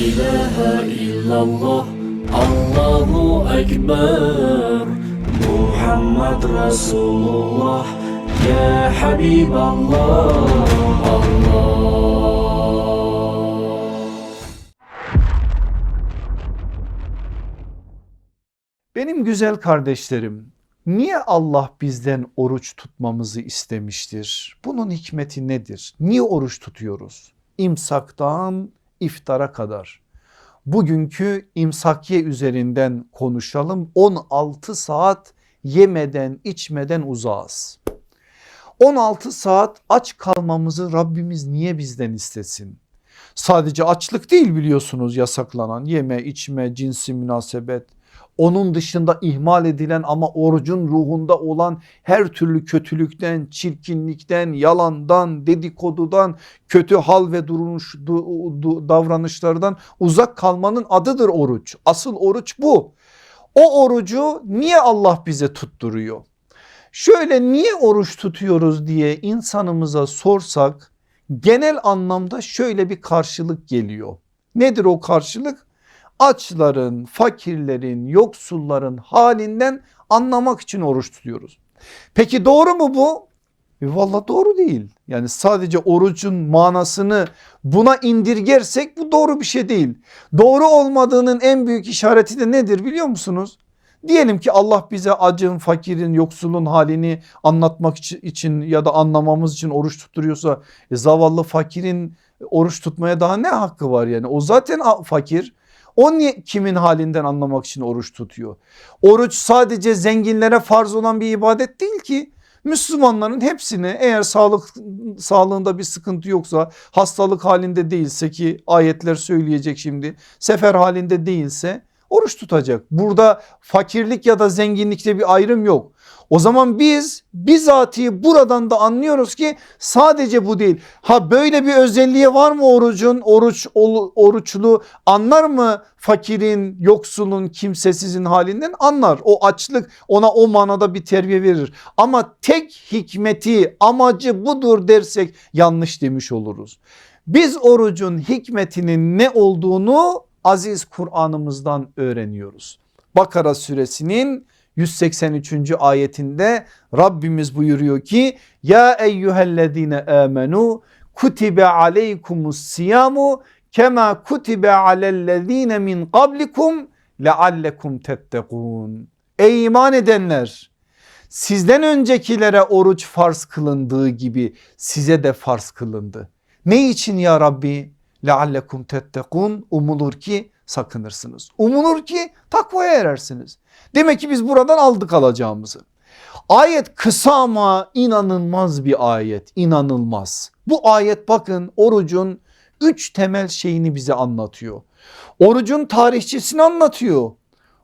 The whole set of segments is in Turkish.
ilahe illallah Allahu Ekber Muhammed Resulullah Ya Habiballah Allah Benim güzel kardeşlerim, niye Allah bizden oruç tutmamızı istemiştir? Bunun hikmeti nedir? Niye oruç tutuyoruz? İmsaktan iftara kadar. Bugünkü imsakiye üzerinden konuşalım. 16 saat yemeden içmeden uzağız. 16 saat aç kalmamızı Rabbimiz niye bizden istesin? Sadece açlık değil biliyorsunuz yasaklanan yeme içme cinsi münasebet onun dışında ihmal edilen ama orucun ruhunda olan her türlü kötülükten, çirkinlikten, yalandan, dedikodudan, kötü hal ve duruş, du- du- davranışlardan uzak kalmanın adıdır oruç. Asıl oruç bu. O orucu niye Allah bize tutturuyor? Şöyle niye oruç tutuyoruz diye insanımıza sorsak genel anlamda şöyle bir karşılık geliyor. Nedir o karşılık? Açların, fakirlerin, yoksulların halinden anlamak için oruç tutuyoruz. Peki doğru mu bu? E Valla doğru değil. Yani sadece orucun manasını buna indirgersek bu doğru bir şey değil. Doğru olmadığının en büyük işareti de nedir biliyor musunuz? Diyelim ki Allah bize acın, fakirin, yoksulun halini anlatmak için ya da anlamamız için oruç tutturuyorsa e zavallı fakirin oruç tutmaya daha ne hakkı var yani? O zaten fakir. O niye kimin halinden anlamak için oruç tutuyor? Oruç sadece zenginlere farz olan bir ibadet değil ki. Müslümanların hepsine eğer sağlık sağlığında bir sıkıntı yoksa hastalık halinde değilse ki ayetler söyleyecek şimdi sefer halinde değilse oruç tutacak. Burada fakirlik ya da zenginlikte bir ayrım yok. O zaman biz bizatihi buradan da anlıyoruz ki sadece bu değil. Ha böyle bir özelliği var mı orucun? Oruç oruçlu anlar mı fakirin, yoksulun, kimsesizin halinden? Anlar. O açlık ona o manada bir terbiye verir. Ama tek hikmeti, amacı budur dersek yanlış demiş oluruz. Biz orucun hikmetinin ne olduğunu aziz Kur'an'ımızdan öğreniyoruz. Bakara suresinin 183. ayetinde Rabbimiz buyuruyor ki ya eyyühellezine amenu kutibe aleykumus siyamu kema kutibe alellezine min qablikum leallekum tettekun. Ey iman edenler sizden öncekilere oruç farz kılındığı gibi size de farz kılındı. Ne için ya Rabbi? Leallekum tettekun umulur ki sakınırsınız. Umulur ki takvaya erersiniz. Demek ki biz buradan aldık alacağımızı. Ayet kısa ama inanılmaz bir ayet inanılmaz. Bu ayet bakın orucun üç temel şeyini bize anlatıyor. Orucun tarihçesini anlatıyor.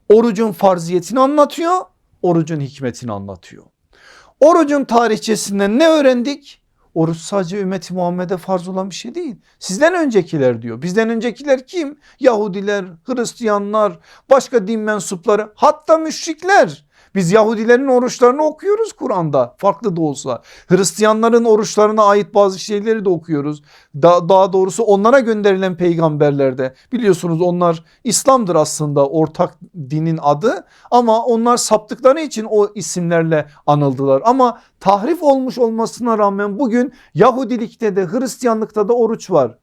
Orucun farziyetini anlatıyor. Orucun hikmetini anlatıyor. Orucun tarihçesinden ne öğrendik? Oruç sadece ümmeti Muhammed'e farz olan bir şey değil. Sizden öncekiler diyor. Bizden öncekiler kim? Yahudiler, Hristiyanlar, başka din mensupları hatta müşrikler. Biz Yahudilerin oruçlarını okuyoruz Kur'an'da farklı da olsa. Hristiyanların oruçlarına ait bazı şeyleri de okuyoruz. Da, daha doğrusu onlara gönderilen peygamberlerde biliyorsunuz onlar İslam'dır aslında ortak dinin adı ama onlar saptıkları için o isimlerle anıldılar. Ama tahrif olmuş olmasına rağmen bugün Yahudilikte de Hristiyanlıkta da oruç var.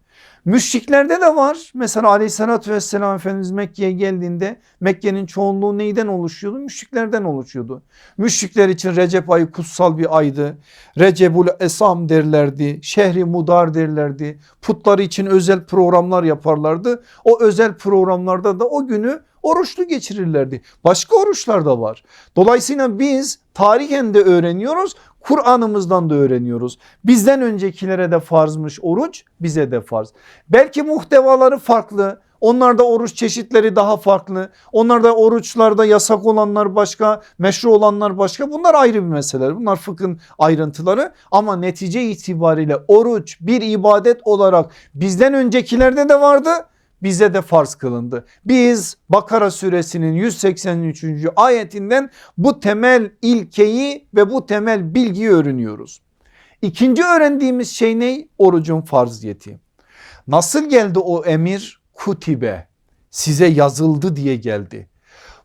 Müşriklerde de var. Mesela aleyhissalatü vesselam Efendimiz Mekke'ye geldiğinde Mekke'nin çoğunluğu neyden oluşuyordu? Müşriklerden oluşuyordu. Müşrikler için Recep ayı kutsal bir aydı. Recebul Esam derlerdi. Şehri Mudar derlerdi. Putları için özel programlar yaparlardı. O özel programlarda da o günü oruçlu geçirirlerdi. Başka oruçlar da var. Dolayısıyla biz tarihen de öğreniyoruz. Kur'an'ımızdan da öğreniyoruz. Bizden öncekilere de farzmış oruç bize de farz. Belki muhtevaları farklı. Onlarda oruç çeşitleri daha farklı. Onlarda oruçlarda yasak olanlar başka, meşru olanlar başka. Bunlar ayrı bir mesele. Bunlar fıkhın ayrıntıları ama netice itibariyle oruç bir ibadet olarak bizden öncekilerde de vardı bize de farz kılındı. Biz Bakara suresinin 183. ayetinden bu temel ilkeyi ve bu temel bilgiyi öğreniyoruz. İkinci öğrendiğimiz şey ne? Orucun farziyeti. Nasıl geldi o emir? kutibe size yazıldı diye geldi.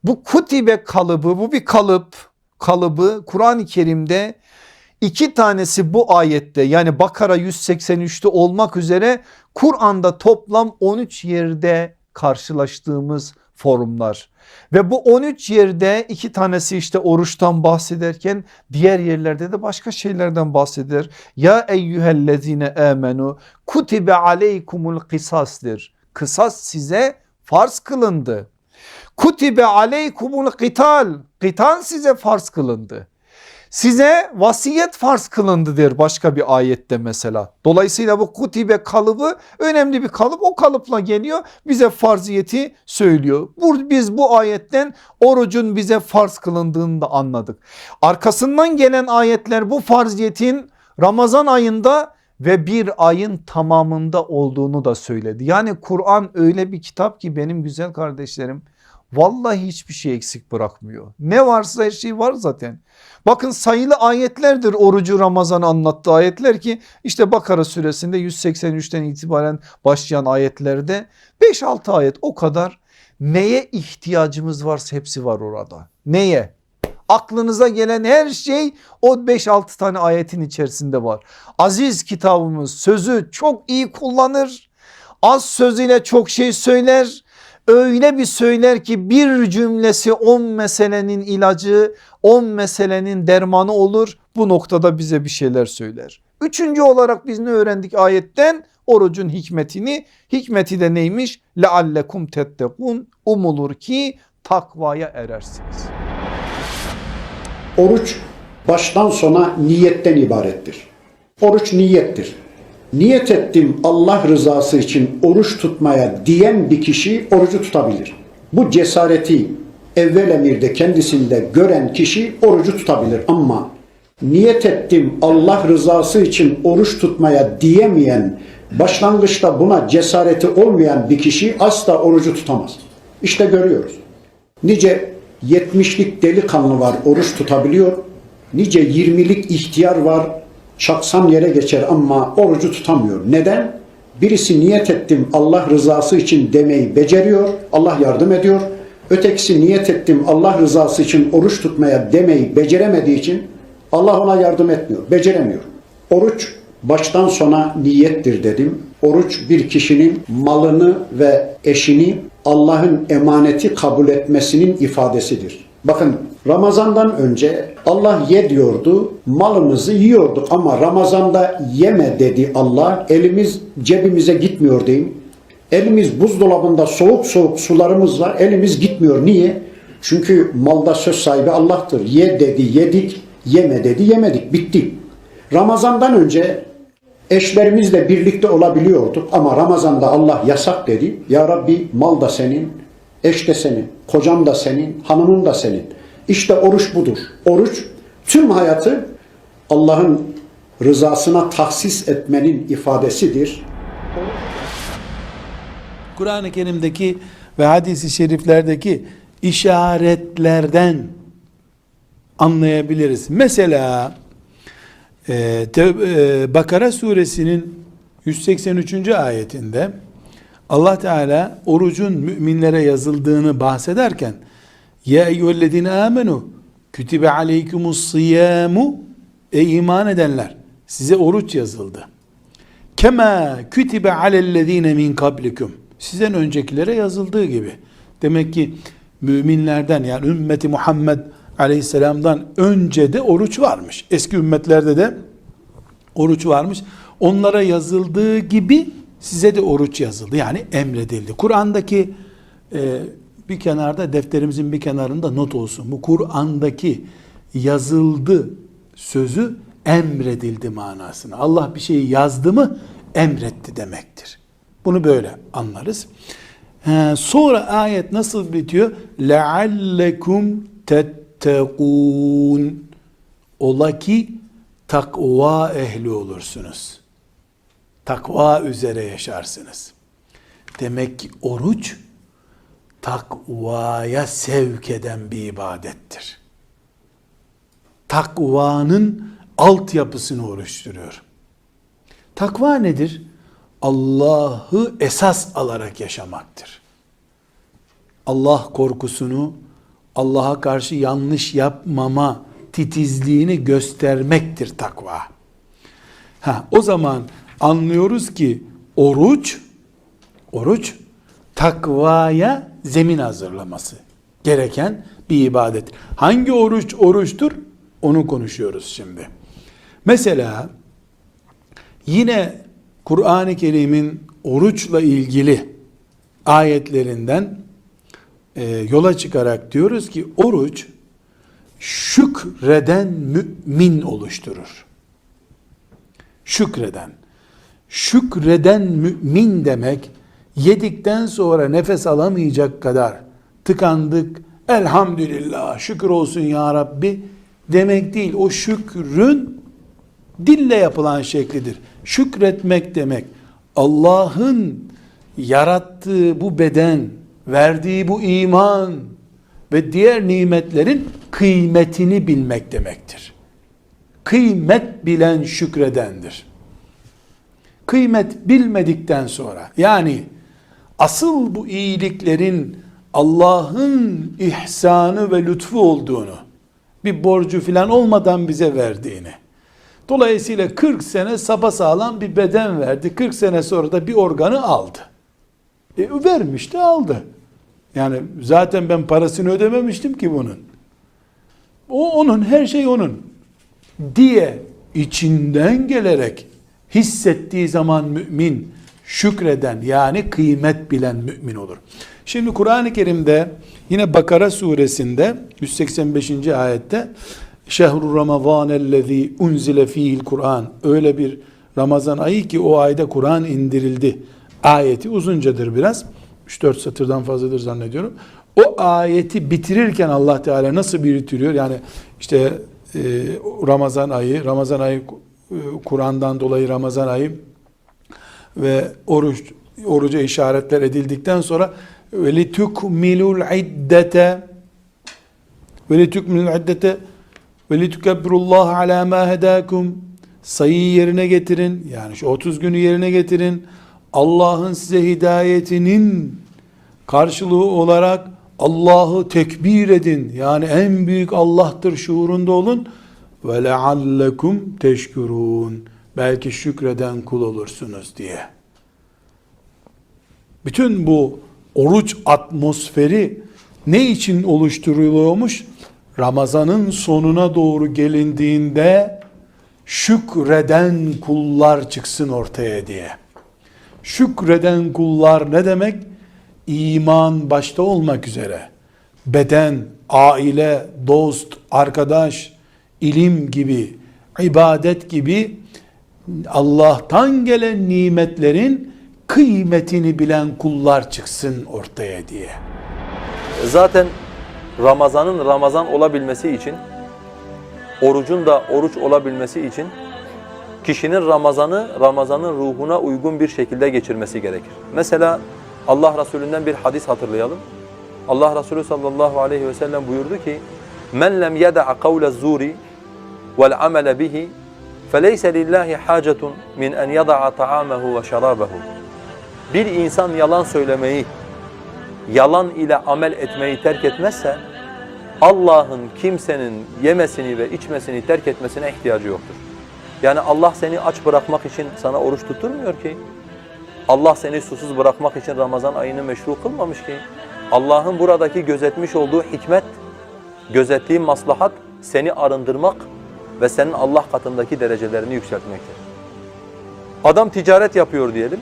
Bu kutibe kalıbı bu bir kalıp kalıbı Kur'an-ı Kerim'de iki tanesi bu ayette yani Bakara 183'te olmak üzere Kur'an'da toplam 13 yerde karşılaştığımız formlar. Ve bu 13 yerde iki tanesi işte oruçtan bahsederken diğer yerlerde de başka şeylerden bahseder. Ya eyyühellezine amenu kutibe aleykumul kısasdır. Kısas size farz kılındı. Kutibe aleykumul qital. Qital size farz kılındı. Size vasiyet farz kılındı der başka bir ayette mesela. Dolayısıyla bu kutibe kalıbı önemli bir kalıp. O kalıpla geliyor bize farziyeti söylüyor. Bu, biz bu ayetten orucun bize farz kılındığını da anladık. Arkasından gelen ayetler bu farziyetin Ramazan ayında ve bir ayın tamamında olduğunu da söyledi. Yani Kur'an öyle bir kitap ki benim güzel kardeşlerim vallahi hiçbir şey eksik bırakmıyor. Ne varsa her şey var zaten. Bakın sayılı ayetlerdir orucu Ramazan anlattığı ayetler ki işte Bakara suresinde 183'ten itibaren başlayan ayetlerde 5-6 ayet o kadar neye ihtiyacımız varsa hepsi var orada. Neye? Aklınıza gelen her şey o 5-6 tane ayetin içerisinde var. Aziz kitabımız sözü çok iyi kullanır. Az sözüyle çok şey söyler. Öyle bir söyler ki bir cümlesi 10 meselenin ilacı, 10 meselenin dermanı olur. Bu noktada bize bir şeyler söyler. Üçüncü olarak biz ne öğrendik ayetten? Orucun hikmetini. Hikmeti de neymiş? Leallekum tettekun. Umulur ki takvaya erersiniz. Oruç baştan sona niyetten ibarettir. Oruç niyettir. Niyet ettim Allah rızası için oruç tutmaya diyen bir kişi orucu tutabilir. Bu cesareti evvel emirde kendisinde gören kişi orucu tutabilir ama niyet ettim Allah rızası için oruç tutmaya diyemeyen başlangıçta buna cesareti olmayan bir kişi asla orucu tutamaz. İşte görüyoruz. Nice 70'lik delikanlı var oruç tutabiliyor. Nice 20'lik ihtiyar var çaksan yere geçer ama orucu tutamıyor. Neden? Birisi niyet ettim Allah rızası için demeyi beceriyor. Allah yardım ediyor. Ötekisi niyet ettim Allah rızası için oruç tutmaya demeyi beceremediği için Allah ona yardım etmiyor. Beceremiyor. Oruç baştan sona niyettir dedim. Oruç bir kişinin malını ve eşini Allah'ın emaneti kabul etmesinin ifadesidir. Bakın Ramazandan önce Allah ye diyordu, malımızı yiyorduk ama Ramazanda yeme dedi Allah. Elimiz cebimize gitmiyor diyeyim. Elimiz buzdolabında soğuk soğuk sularımız var. Elimiz gitmiyor. Niye? Çünkü malda söz sahibi Allah'tır. Ye dedi yedik, yeme dedi yemedik. Bitti. Ramazandan önce eşlerimizle birlikte olabiliyorduk ama Ramazan'da Allah yasak dedi. Ya Rabbi mal da senin, eş de senin, kocan da senin, hanımın da senin. İşte oruç budur. Oruç tüm hayatı Allah'ın rızasına tahsis etmenin ifadesidir. Kur'an-ı Kerim'deki ve hadis-i şeriflerdeki işaretlerden anlayabiliriz. Mesela e, e, Bakara suresinin 183. ayetinde Allah Teala orucun müminlere yazıldığını bahsederken ya eyyühellezine amenu kütibe aleykumus siyamu ey iman edenler size oruç yazıldı. Kema kütibe alellezine min kablikum. Sizden öncekilere yazıldığı gibi. Demek ki müminlerden yani ümmeti Muhammed aleyhisselamdan önce de oruç varmış. Eski ümmetlerde de oruç varmış. Onlara yazıldığı gibi size de oruç yazıldı. Yani emredildi. Kur'an'daki e, bir kenarda defterimizin bir kenarında not olsun. Bu Kur'an'daki yazıldı sözü emredildi manasına. Allah bir şeyi yazdı mı emretti demektir. Bunu böyle anlarız. He, sonra ayet nasıl bitiyor? لَعَلَّكُمْ تَتَّقُونَ Ola ki takva ehli olursunuz. Takva üzere yaşarsınız. Demek ki oruç takvaya sevk eden bir ibadettir. Takvanın altyapısını oluşturuyor. Takva nedir? Allah'ı esas alarak yaşamaktır. Allah korkusunu, Allah'a karşı yanlış yapmama titizliğini göstermektir takva. Ha, o zaman anlıyoruz ki oruç, oruç takvaya zemin hazırlaması gereken bir ibadet. Hangi oruç oruçtur? Onu konuşuyoruz şimdi. Mesela yine Kur'an-ı Kerim'in oruçla ilgili ayetlerinden e, yola çıkarak diyoruz ki oruç şükreden mümin oluşturur. Şükreden. Şükreden mümin demek yedikten sonra nefes alamayacak kadar tıkandık elhamdülillah şükür olsun ya Rabbi demek değil. O şükrün dille yapılan şeklidir. Şükretmek demek Allah'ın yarattığı bu beden, verdiği bu iman ve diğer nimetlerin kıymetini bilmek demektir. Kıymet bilen şükredendir. Kıymet bilmedikten sonra yani asıl bu iyiliklerin Allah'ın ihsanı ve lütfu olduğunu, bir borcu filan olmadan bize verdiğini, dolayısıyla 40 sene sapasağlam bir beden verdi, 40 sene sonra da bir organı aldı. E, vermiş aldı. Yani zaten ben parasını ödememiştim ki bunun. O onun, her şey onun diye içinden gelerek hissettiği zaman mümin şükreden yani kıymet bilen mümin olur. Şimdi Kur'an-ı Kerim'de yine Bakara suresinde 185. ayette Şehru Ramazanellezî unzile fîhil Kur'an öyle bir Ramazan ayı ki o ayda Kur'an indirildi. Ayeti uzuncadır biraz. 3-4 satırdan fazladır zannediyorum. O ayeti bitirirken Allah Teala nasıl bitiriyor? Yani işte e, Ramazan ayı, Ramazan ayı e, Kur'an'dan dolayı Ramazan ayı ve oruç oruca işaretler edildikten sonra ve litukmilul iddete ve litukmilul iddete ve litukebbirullaha ala ma hedakum sayıyı yerine getirin. Yani şu 30 günü yerine getirin. Allah'ın size hidayetinin karşılığı olarak Allah'ı tekbir edin. Yani en büyük Allah'tır şuurunda olun. Ve leallekum teşkurun. Belki şükreden kul olursunuz diye. Bütün bu oruç atmosferi ne için oluşturuluyormuş? Ramazanın sonuna doğru gelindiğinde şükreden kullar çıksın ortaya diye. Şükreden kullar ne demek? İman başta olmak üzere beden, aile, dost, arkadaş, ilim gibi, ibadet gibi Allah'tan gelen nimetlerin kıymetini bilen kullar çıksın ortaya diye. Zaten Ramazan'ın Ramazan olabilmesi için, orucun da oruç olabilmesi için kişinin Ramazan'ı Ramazan'ın ruhuna uygun bir şekilde geçirmesi gerekir. Mesela Allah Resulü'nden bir hadis hatırlayalım. Allah Resulü sallallahu aleyhi ve sellem buyurdu ki: "Men lem yada'a kavle zuri vel amele bihi lillahi hacetun min en yada'a ta'amahu ve şarabehu." Bir insan yalan söylemeyi, yalan ile amel etmeyi terk etmezse Allah'ın kimsenin yemesini ve içmesini terk etmesine ihtiyacı yoktur. Yani Allah seni aç bırakmak için sana oruç tutturmuyor ki. Allah seni susuz bırakmak için Ramazan ayını meşru kılmamış ki. Allah'ın buradaki gözetmiş olduğu hikmet, gözettiği maslahat seni arındırmak ve senin Allah katındaki derecelerini yükseltmektir. Adam ticaret yapıyor diyelim.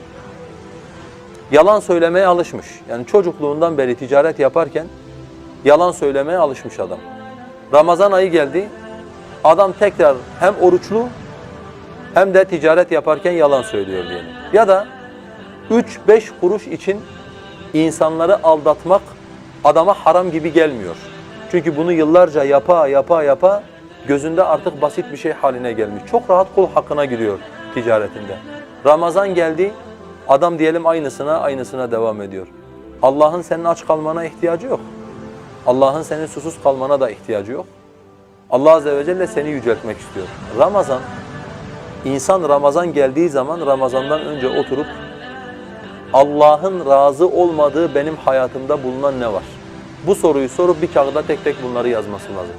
Yalan söylemeye alışmış. Yani çocukluğundan beri ticaret yaparken yalan söylemeye alışmış adam. Ramazan ayı geldi. Adam tekrar hem oruçlu hem de ticaret yaparken yalan söylüyor diyelim. Ya da 3-5 kuruş için insanları aldatmak adama haram gibi gelmiyor. Çünkü bunu yıllarca yapa yapa yapa gözünde artık basit bir şey haline gelmiş. Çok rahat kul hakkına giriyor ticaretinde. Ramazan geldi, adam diyelim aynısına aynısına devam ediyor. Allah'ın senin aç kalmana ihtiyacı yok. Allah'ın senin susuz kalmana da ihtiyacı yok. Allah Azze ve Celle seni yüceltmek istiyor. Ramazan, insan Ramazan geldiği zaman Ramazan'dan önce oturup Allah'ın razı olmadığı benim hayatımda bulunan ne var? Bu soruyu sorup bir kağıda tek tek bunları yazması lazım.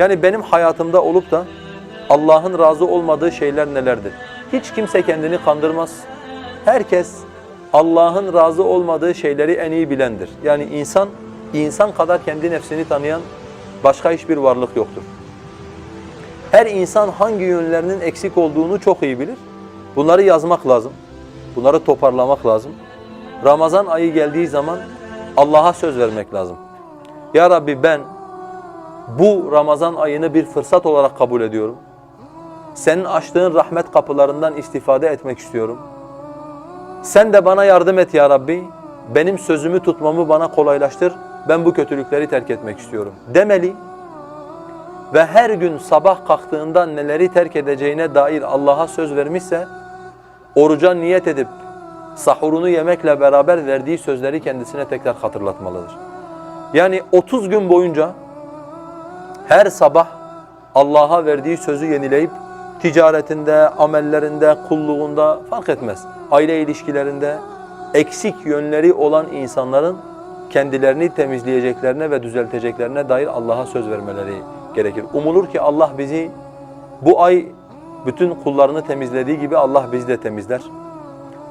Yani benim hayatımda olup da Allah'ın razı olmadığı şeyler nelerdir? Hiç kimse kendini kandırmaz. Herkes Allah'ın razı olmadığı şeyleri en iyi bilendir. Yani insan, insan kadar kendi nefsini tanıyan başka hiçbir varlık yoktur. Her insan hangi yönlerinin eksik olduğunu çok iyi bilir. Bunları yazmak lazım. Bunları toparlamak lazım. Ramazan ayı geldiği zaman Allah'a söz vermek lazım. Ya Rabbi ben bu Ramazan ayını bir fırsat olarak kabul ediyorum. Senin açtığın rahmet kapılarından istifade etmek istiyorum. Sen de bana yardım et ya Rabbi. Benim sözümü tutmamı bana kolaylaştır. Ben bu kötülükleri terk etmek istiyorum. Demeli ve her gün sabah kalktığında neleri terk edeceğine dair Allah'a söz vermişse oruca niyet edip sahurunu yemekle beraber verdiği sözleri kendisine tekrar hatırlatmalıdır. Yani 30 gün boyunca her sabah Allah'a verdiği sözü yenileyip ticaretinde, amellerinde, kulluğunda fark etmez. Aile ilişkilerinde eksik yönleri olan insanların kendilerini temizleyeceklerine ve düzelteceklerine dair Allah'a söz vermeleri gerekir. Umulur ki Allah bizi bu ay bütün kullarını temizlediği gibi Allah bizi de temizler.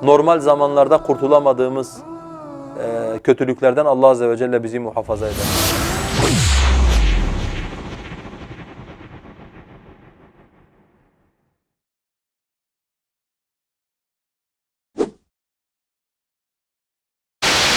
Normal zamanlarda kurtulamadığımız kötülüklerden Allah Azze ve Celle bizi muhafaza eder.